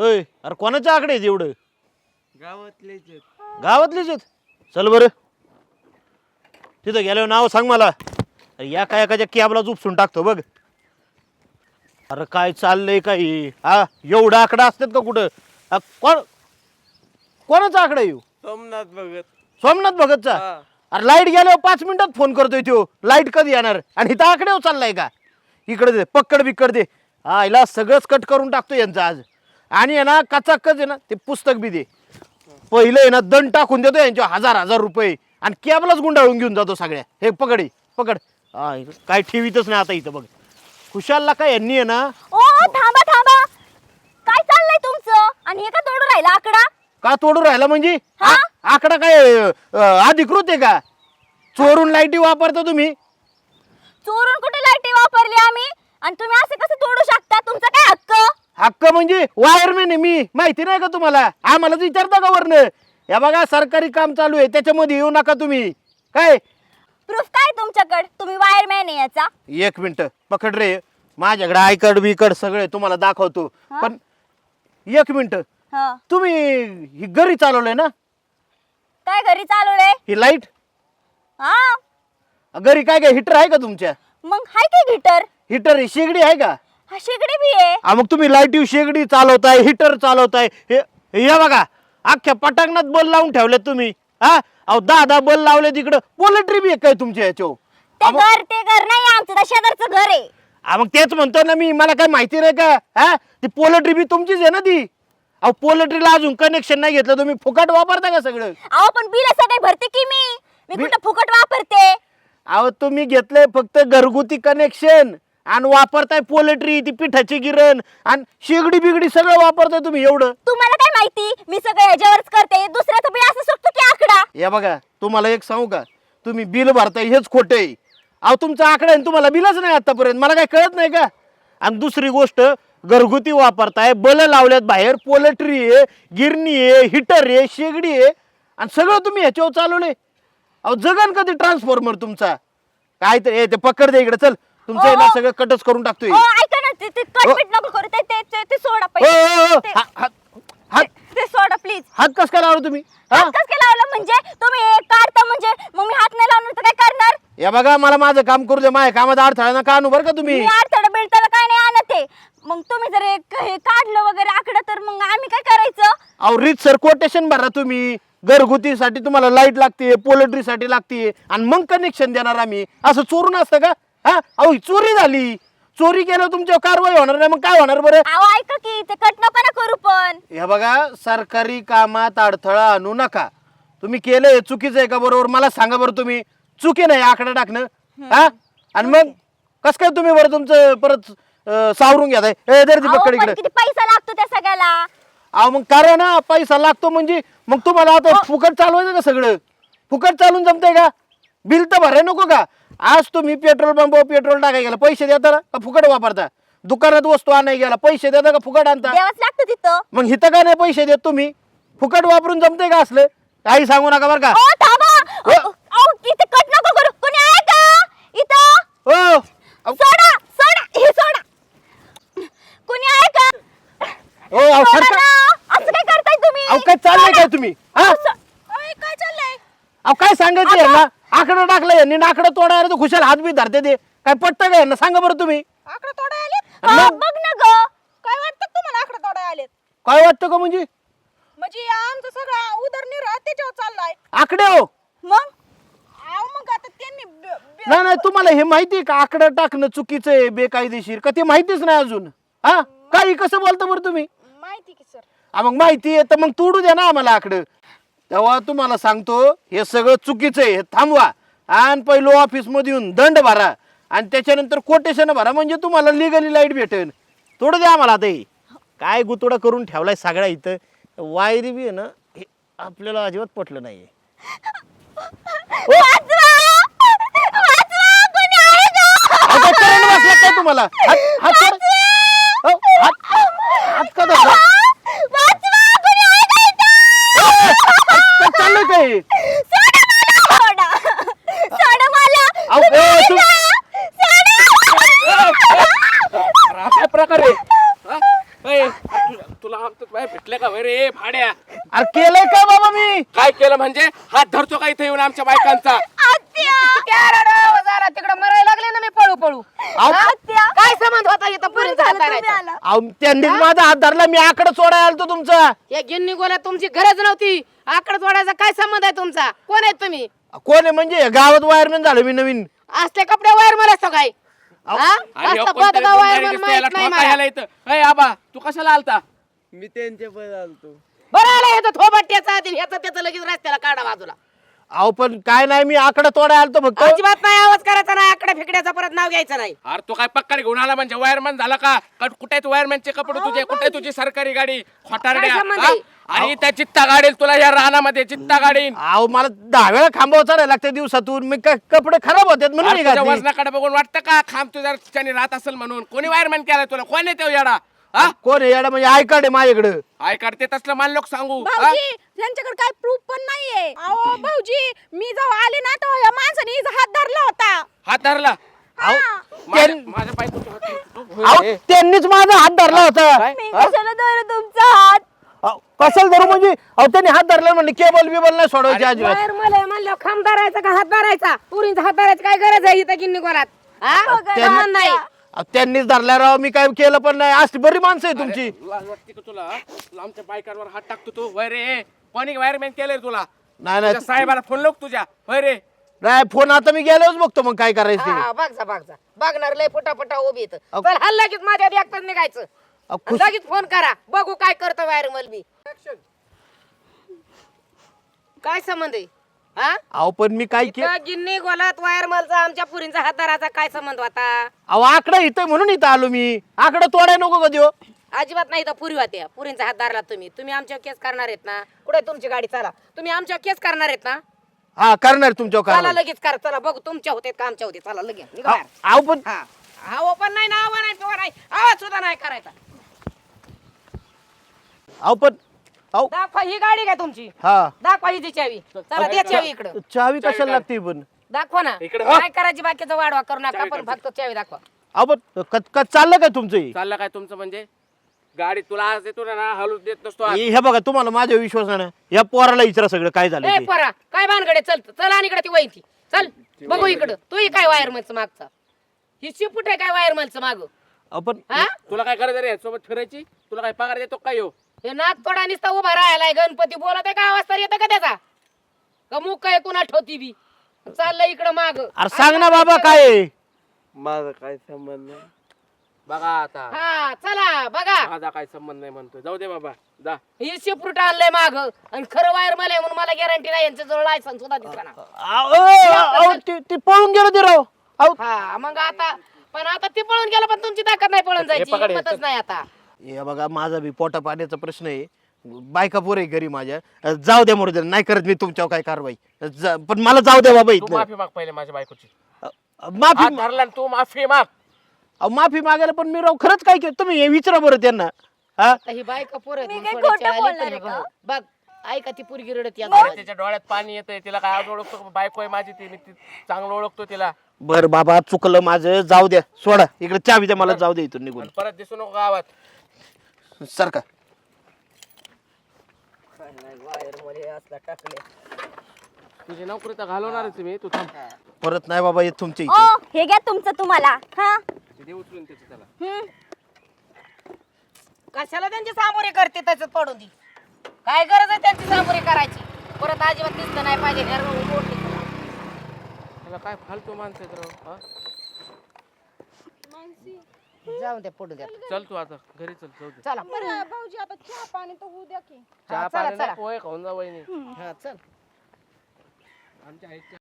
होय अरे कोणाच्या आकडे आहेत एवढं? गावातलेच आहेत. गावातलेच आहेत? चल बरं. तिथं गेल्यावर नाव सांग मला. अरे या काय एखाद्या कॅबला उपसून टाकतो बघ. अरे काय चाललंय काय हा एवढा आकडा असतात का कुठं? कोण कोणाचा आकडा येऊ सोमनाथ भगत. सोमनाथ भगतचा? हा. अरे लाइट गेल्यावर पाच मिनिटात फोन करतोय तो लाइट कधी येणार? आणि इथं आकड्यावर चाललाय का? इकडे दे पक्कड बिक्कड दे. हा हिला सगळंच कट करून टाकतो यांचं आज. आणि आहे ना कचाकच आहे ना ते पुस्तक बी दे. पहिलं आहे ना दंड टाकून देतो यांच्या हजार हजार रुपये. आणि कॅबलाच गुंडाळून घेऊन जातो सगळ्या. हे पकड हे, पकड. हा काय ठेवीतच नाही आता इथं बघ. खुशालला काय यांनी आहे ना ओ थांबा थांबा. काय चाललंय तुमचं? आणि हे का तोडून राहिला आकडा? का तोडून राहिला म्हणजे? हा? आ- आकडा काय अं, अधिकृत आहे का? चोरून लाईटी वापरता तुम्ही? चोरून कुठे लाईटी वापरली आम्ही? आणि तुम्ही असं कसं तोडू शकता? तुमचा काय हक्क? हक्क म्हणजे वायरमॅन आहे मी. माहिती नाही का तुम्हाला? आम्हालाच विचारता का वरनं? या बघा सरकारी काम चालू आहे. त्याच्यामध्ये येऊ नका तुम्ही. काय? प्रूफ काय तुमच्याकडे? तुम्ही वायरमॅन आहे याचा. एक मिनिट. पकड रे. माझ्याकडे आय कार्ड बिकड सगळे तुम्हाला दाखवतो. हा? पण एक मिनिट. हा. तुम्ही ही घरी चालवलंय ना? काय घरी चालवलंय? ही लाइट? हा. घरी काय काय हिटर आहे का तुमच्या? मग हाय काय गिटर हिटर शेगडी आहे का? हा शेगडी बी आहे. हा मग तुम्ही लाईटी शेगडी चालवताय हिटर चालवताय. हे हे बघा अख्ख्या पटांगणात बल लावून ठेवले तुम्ही. हा? अहो दहा दहा बल लावले तिकडं. पोलेट्री बी आहे काय तुमच्या ते मग- घर ते घर नाही आमचं त्या शेजारचं घर आहे. हा, मग तेच म्हणतो ना मी मला काय माहिती नाही का? हा? ती पोलेट्री बी तुमचीच आहे ना ती? अहो पोलेट्रीला अजून कनेक्शन नाही घेतलं तुम्ही फुकट वापरता का सगळं? अहो पण बिल सगळे भरते की मी? मी बि- कुठं फुकट वापरते? अहो तुम्ही घेतलंय फक्त घरगुती कनेक्शन आणि वापरताय पोलेट्री ती पिठाची गिरण आणि शेगडी बिगडी सगळं वापरताय तुम्ही एवढं. तुम्हाला काय माहिती? मी सगळं ह्याच्यावरच करते. दुसऱ्याचं बिल असं सुटतो की आकडा. या बघा तुम्हाला एक सांगू का? तुम्ही बिल भरताय हेच खोटं आहे. अहो तुमचा आकडा आहे आणि तुम्हाला बिलच नाही आतापर्यंत. मला काय कळत नाही का? आणि दुसरी गोष्ट घरगुती वापरताय बल लावल्यात बाहेर पोलेट्री आहे गिरणी आहे हिटर आहे शेगडी आहे आणि सगळं तुम्ही ह्याच्यावर चालवले अहो जगन कधी ट्रान्सफॉर्मर तुमचा? काय ते ए, ते पकड दे इकडे चल. तुमचं आहे ना. सगळं कटच करून टाकतोय. ओ ऐका ना ते ते कटपीट नको करू ते ते ते- ते सोडा ओ, ओ, ओ, ते- हा- हा- हात ते- ते सोडा प्लीज हात कस काय लावला तुम्ही? हा? हात कसं काय लावलं म्हणजे? तुम्ही हे काढता म्हणजे? मग मी हात नाही लावणार तर काय करणार? या बघा मला माझं काम करू दे माझ्या कामात अडथळा नका आणू बरं का तुम्ही? मी अडथळा बिडथळा काय नाही आणत आहे. मग तुम्ही जर हे क- हे काढलं वगैरे आकडं तर मग आम्ही काय करायचं? अहो रीत सर कोटेशन भरा तुम्ही. घरगुतीसाठी तुम्हाला लाइट लागते पोल्ट्रीसाठी लागते आणि मग कनेक्शन देणार आम्ही. असं चोरून असतं का? हा? अहो ही चोरी झाली. चोरी केल्यावर तुमच्यावर कारवाई होणार नाही मग काय होणार बरं? अहो ऐका की ते कट नको ना करू पण. हे बघा सरकारी कामात अडथळा आणू नका. तुम्ही केलं हे चुकीचं आहे का बरोबर? मला सांगा बरं तुम्ही. चुकी नाही आकडा टाकणं. हा? आणि मग? कस काय तुम्ही बरं तुमचं परत अं, सावरून घ्या ए दर अहो, पकड पण इकडे. किती पैसा लागतो त्या सगळ्याला? अहो मग करा ना पैसा लागतो म्हणजे. मग तुम्हाला आता फुकट चालवायचं का सगळं? फुकट चालून जमतंय का? बिल तर भराय नको का? आज तुम्ही पेट्रोल पंप पेट्रोल टाकाय गेला पैसे देता ना का फुकट वापरता? दुकानात वस्तू आणाय गेला पैसे देता का फुकट आणता? द्यावंच लागतं तिथं. मग हिथं का नाही पैसे देत तुम्ही? फुकट वापरून जमतंय का असलं? काही सांगू नका बरं का. ओ थांबा. ओ. अहो, अहो, इथे कट नको करू. कोणी आहे का इथं? हो. अहो, सोडा सोडा. हे सोडा. कोणी आहे का हो, अहो, सोडा सरकार- ना. असं काय करताय तुम्ही? अहो काय चाललंय काय तुम्ही? हा? अहो, सो- काय चाललंय? अहो काय सांगायचं यांना आकडं टाकलं यांनी नाकडं तोडायला तर खुशाल हात बी धरते ते. काय पटतं का यांना? सांगा बरं तुम्ही. आकडे तोडाय आलेत? आणि हा, मग? बघ ना ग. काय वाटतं तुम्हाला आकडे तोडाय आलेत? काय वाटतं का म्हणजे? म्हणजे आमचं सगळं उदरनिर्वाह त्याच्यावर चाललाय. आकडे हो. मग? मग आता त्यांनी ब- ब- नाही नाही तुम्हाला हे माहिती आहे का? आकडं टाकणं चुकीचं आहे बेकायदेशीर. का ते माहितीच नाही अजून? हा? काही कसं बोलता बरं तुम्ही? माहिती की सर. हा, मग माहिती आहे तर मग तोडू द्या ना आम्हाला आकडं. तेव्हा तुम्हाला सांगतो हे सगळं चुकीचं आहे हे थांबवा. आणि पहिलं ऑफिसमध्ये येऊन दंड भरा. आणि त्याच्यानंतर कोटेशन भरा म्हणजे तुम्हाला लिगली लाइट भेटेल. तोडू द्या आम्हाला आता हे. काय गुतोडा करून ठेवलाय सगळ्या इथं? वायरी बी आहे ना हे आपल्याला अजिबात पटलं नाही तुम्हाला? हात हात सोड. हो, हात हात का धरला? वाचवा! कोणी आहे का इथं? काय चाललंय काय सोडा मला! सोडा! सोडा मला! अहो, कोणी ए, आहे तू- का? सोडा! काय प्रकार आहे. हा? ए, तु- तुला आमचं भाड्या. अरे केलंय काय बाबा मी? काय केलं म्हणजे? हात धरतो का इथे येऊन आमच्या बायकांचा? जरा तिकडे मरायला लागले ना मी पळू पळू अहो, आत्या काय संबंध होता इथं? पुरींचा हात तुम्ही धरायचा? आला. अहो, त्यांनीच माझा हात धरला मी आकडे सोडायला आलतो तुमचा. या गिन्नी गोला तुमची गरज नव्हती. आकडे जोडायचा काय संबंध आहे तुमचा? कोण आहे तुम्ही? कोण आहे म्हणजे? गावात वायरमॅन झालो मी नवीन. असले कपडे वायर मला असतो काय? हा? आणि असलं ह्यो कोणतरी बदगाव गुंडारी वायर दिसतोय, याला माहीत नाही ठोका मला. ह्याला इथं. अय आबा तू कशाला आलता मी त्यांच्या पण आलतो बरं आलं ह्याचं थोबट्याचा आणि ह्याचं त्याचं लगेच रस्त्याला काढा बाजूला अहो पण काय नाही मी आकडे तोडायला आलतो फक्त अजिबात नाही आवाज करायचा नाही आकडे फिकड्याचा परत नाव घ्यायचं नाही अरे तू काय पक्कड घेऊन आला म्हणजे वायरमॅन झाला का कुठे वायरमॅनचे कपडे तुझे कुठे तुझी सरकारी गाडी खोटारड्या काय संबंध हा? आहे? आणि त्या चित्ता गाडील तुला या रानामध्ये चित्ता गाडीन अहो मला दहा वेळा खांबावर चढायला लागते दिवसातून. मी काय कपडे खराब होतात म्हणून अरे तुझ्या निघाली. वजनाकडे बघून वाटतं का खांब तुझ्या ठिकाणी राहत असेल म्हणून? कोणी वायरमॅन केलाय तुला? कोण आहे तो येडा? हा? कोण आहे येडा? म्हणजे आय कार्ड आहे माझ्याकडं. आय काढते तसलं मान लोक सांगू. हा? भाऊजी त्यांच्याकडे काय प्रूफ पण नाहीये. अहो भाऊजी मी जेव्हा आले ना तेव्हा या माणसाने हिचा हात धरला होता. हात धरला? माझ्या त्यां- माझ्या बायकोचा हात. धरतो. अहो, त्यांनीच माझा हात धरला होता. मी कशाला धरू तुमचा हात? अहो, कशाला धरू म्हणजे? अहो त्यांनी हात धरला म्हणजे केबल बिबल नाही सोडवायची अजिबात. वायर मला म्हणलं खांब धरायचा का हात धरायचा? पुरींचा हात धरायचा काय गरज आहे इथं गिन्नी बघा संबंध नाही. अहो, त्यांनीच धरला राव मी काय केलं पण नाही. असली बरी माणसं आहे तुमची. लाज वाटते का तुला? बायकांवर हात टाकतो तू? वय रे. कोणी वायरमॅन केलंय तुला? नाही तुझ्या नाही साहेबाला फोन लोक तुझ्या? वय रे. नाही फोन आता मी गेल्यावर बघतो मग काय करायचं ते. हा, बघ जा बघ जा. बघणार लय फुटा फुटा उभी इथं. अहो. चल हल्ला लगेच माझ्या निघायचं. अहो, आणि खुश- लगेच फोन करा. बघू काय करतो वायर मल मी काय संबंध आहे? हा? अहो पण मी काय केलं इथं गिन्नी गोलात वायर मलचा आमच्या पुरींचा हात धरायचा काय संबंध होता? अहो आकडा इथं म्हणून इथं आलो मी. आकडा तोडाय नको कधी हो अजिबात नाही तर पुरी होत्या. पुरींचा हात धरला तुम्ही. तुम्ही आमच्या केस करणार आहेत ना? कुठे तुमची गाडी? चला. तुम्ही आमच्या केस करणार आहेत ना? हा करणार तुमच्या चला कारवाई. लगेच करा. चला बघू तुमच्या होते का आमच्या होते चला लगेच निघा बाहेर. अहो अहो, पण हा. हा पण नाही नाही पिवा नाही आवाज सुद्धा नाही करायचा. अहो पण अहो. दाखवा ही गाडी काय तुमची. हा. दाखवा ही चावी. चला दे चावी इकडं. चावी कशाला लागते पण? दाखवा ना. इकडं. हो. काय करायची बाकीचं वाढवा करू नका पण फक्त चावी दाखवा. अहो पण क- क- चाललं काय तुमचं हे? चाललं काय तुमचं म्हणजे? गाडी तुला आज देतो ना हलू देत नसतो आज. हे हे बघा तुम्हाला माझ्या विश्वास नाही ना. या पोराला विचारा सगळं काय झालं ए ते. पोरा काय भानगडे चल चल आणि इकडे ती वही ती. चल बघू इकडं. तू काय वायरमनचं मागचा. ही शिपूट आहे काय वायरमनचं माग? अहो पण हा? तुला काय आहे रे? सोबत फिरायची? तुला काय पगार देतो काय हो? हे नाक तोडा निसता उभा राहायलाय गणपती बोलत आहे का आवाज तर येतं का त्याचा? का मुख काय कुणा ठोती बी? चाललंय इकडं माग. अरे सांग ना बाबा काय आहे? माझा काय संबंध नाही. बघा आता. हा चला बघा. माझा काय संबंध नाही म्हणतोय. जाऊ दे बाबा जा. ही शिफ्रूट आणलंय माग. आणि खरं वायर मला आहे म्हणून मला गॅरंटी नाही यांच्या जवळ लायसन सुद्धा दिसला ना अहो, अहो, ते ते पळून गेलो ते राव. अहो. हा मग आता पण आता ती पळून गेला पण तुमची ताकद नाही पळून जायची. पकड हे, हिंमतच नाही आता. हे बघा माझा बी पोटा पाण्याचा प्रश्न आहे. बायका पोर आहे घरी माझ्या. अ, जाऊ द्या मोरू नाही करत मी तुमच्यावर काय कारवाई. जा- पण मला जाऊ द्या बाबा तू इथं माफी माग पहिले माझ्या बायकोची. माफी हात धरला आणि तू माफी माग. अहो, माफी मागायला पण मी राव खरंच काय केलं? तुम्ही हे विचारा बरं त्यांना. हा? आता ही बायका पोरं आहेत मी खोटं बोलणार पण आहे बघ. बघ ऐका ती पुरगी रडत या अरे तिच्या डोळ्यात पाणी येतंय तिला काय आज ओळखतो बायको आहे माझी ती मी ती चांगलं ओळखतो तिला. बर बाबा चुकलं माझं. जाऊ द्या सोडा. इकडे चावी द्या मला जाऊ द्या इथून निघून. आणि परत दिसू नको गावात. सारखा. तुझी नोकरी तर घालवणारच मी. तू थांब. परत नाही बाबा तुमच्या ओ इथे. हे घ्या तुमचं तुम्हाला. हा? ते दे उचलून त्याचं त्याला. हम्म. कशाला त्यांची सामोरे करते त्याच्यात पडून दी काय गरज आहे त्यांची सामोरे करायची? परत अजिबात दिसलं नाही पाहिजे घर मोठी त्याला काय फालतू माणसं आहेत राव, हा? जाऊन द्या पडू द्या चल तू आता घरी चल जाऊ दे. चला. बरं भाऊजी आता चहा पाणी तर होऊ द्या की. चहा चला, पाणी चला. नाही, पोहे खाऊन जा वहिनी. हा चल. आमच्या आईच्या